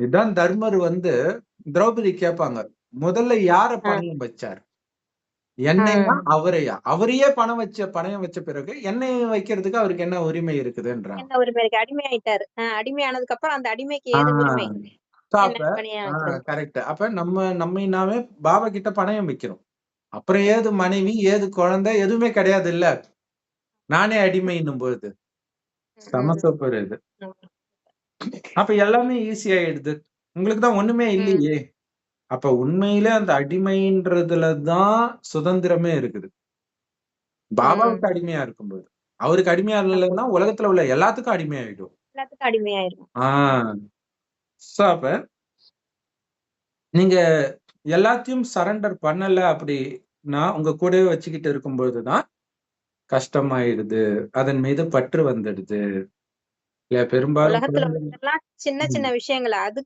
இதான் தர்மர் வந்து திரௌபதி கேட்பாங்க முதல்ல யார ஆ. பணயம் வச்சார்? என்னையா. அவரையா? அவரையே பணம் வச்ச பணயம் வச்ச பிறகு என்னை வைக்கிறதுக்கு அவருக்கு என்ன உரிமை இருக்குதுன்றாங்க உரிமை இருக்கு? அடிமை ஆயிட்டாரு. ஆஹ் அடிமை ஆனதுக்கு அப்புறம் அந்த அடிமைக்கு ஏது உரிமை? கரெக்ட் அப்ப நம்ம நம்மை நாமே பாபா கிட்ட பணயம் வைக்கிறோம். அப்புறம் ஏது மனைவி ஏது குழந்தை எதுவுமே கிடையாது இல்ல நானே அடிமைன்னும் பொழுது. செம ம். சூப்பர் இது. அப்ப எல்லாமே ஈஸி ஆயிடுது. உங்களுக்கு தான் ஒண்ணுமே இல்லையே. அப்ப உண்மையிலே அந்த அடிமைன்றதுல தான் சுதந்திரமே இருக்குது. பாபாவுக்கு அடிமையா இருக்கும்போது. அவருக்கு அடிமையா இல்லைன்னா உலகத்துல உள்ள எல்லாத்துக்கும் அடிமையாயிடும் எல்லாத்துக்கும் அடிமையாயிரும் ஆஹ் சோ அப்ப நீங்க எல்லாத்தையும் சரண்டர் பண்ணல அப்படின்னா உங்க கூடவே வச்சுக்கிட்டு இருக்கும்போதுதான் கஷ்டமாயிடுது. அதன் மீது பற்று வந்துடுது. இல்ல பெரும்பாலும் சின்ன சின்ன விஷயங்கள் அது